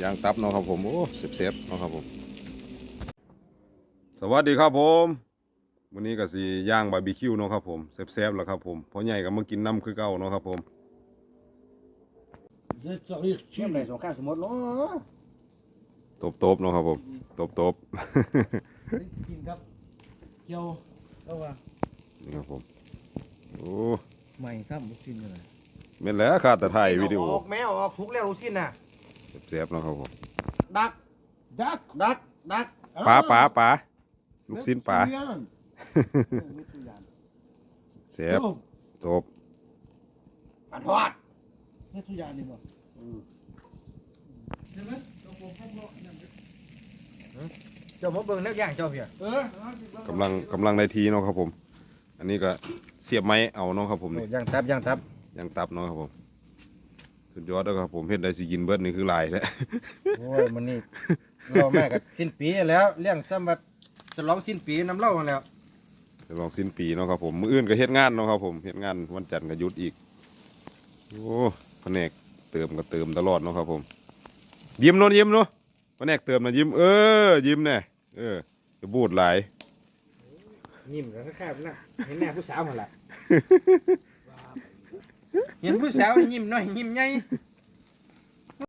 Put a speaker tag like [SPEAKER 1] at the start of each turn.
[SPEAKER 1] ย่างตับเนาะครับผม โอ้เซฟๆเนาะครับผม สวัสดีครับผม วันนี้ก็สิย่างบาร์บีคิวเนาะครับผมเซฟๆแล้วครับผมพ่อใหญ่ก็มากินน้ำคือเก่าเนาะครับผม
[SPEAKER 2] เดี๋ยวจะเรียก
[SPEAKER 3] เชื่
[SPEAKER 2] ชื่
[SPEAKER 3] อ
[SPEAKER 2] อ
[SPEAKER 3] มในสงครามสมมติเนาะ
[SPEAKER 1] ตบๆเนาะครับผมตบ
[SPEAKER 2] กินครับเกี่ยวเอาว่า
[SPEAKER 1] ๆนี่ครับผมโอ้
[SPEAKER 2] ใหม่ซ้ำบุกินเลย
[SPEAKER 1] แม่นแล้วขาดแต่ถ่ายวิดีโอ
[SPEAKER 3] ออกแมวออกทุกแล้วรู้สิ้นน่ะ
[SPEAKER 1] เซฟๆเนาะครับผม
[SPEAKER 3] ดัก
[SPEAKER 2] ดัก
[SPEAKER 3] ดัก ดัก
[SPEAKER 1] ปลาปลาปลาลูกชิ้นปลา
[SPEAKER 2] เล็กทุเรียน
[SPEAKER 1] เซฟ
[SPEAKER 2] โอ้
[SPEAKER 1] ตบ
[SPEAKER 3] ปัดทอด
[SPEAKER 2] เล็กทุเรียนนี่บ่ใช่ไหมเจ้าผมพัดเลาะนั่นดิ
[SPEAKER 3] เจ้ามาเบิ่งนักย่างเจ้าเพีย
[SPEAKER 2] เออกำ
[SPEAKER 1] ลังกำลังในทีเนาะครับผม อันนี้ก็เสียบไม้เอาเนาะครับผมนี่
[SPEAKER 3] ย่างตับย่างตับ
[SPEAKER 1] ย่างตับเนาะครับผม สุดยอดแล้วครับผมเฮ็ดได้สิกินเบิดนี่คือหลายแล้ว
[SPEAKER 3] โอ้ยมันนี่เราแม่กับสิ้นปีแล้วเลี้ยงซ้ำบัดฉลองสิ้นปีน้ำเหล้ากันแล้ว
[SPEAKER 1] จะลองสิ้นปีเนาะครับผมมื้ออื่นก็เฮ็ดงานเนาะครับผมเฮ็ดงานวันจันทร์ก็หยุดอีกโอ้แผนกเติมก็เติมตลอดเนาะครับผม ยิ้มเนาะยิ้มเนาะแผนกเติมนะยิ้ม เออ ยิ้มแน่เออจะบูดหลาย
[SPEAKER 3] ยิ้มกันแคบๆนะเห็นแน่ผู้สาวหมดละ เห็นผู้สาวนี่ยิ้มน้อยยิ้มใหญ่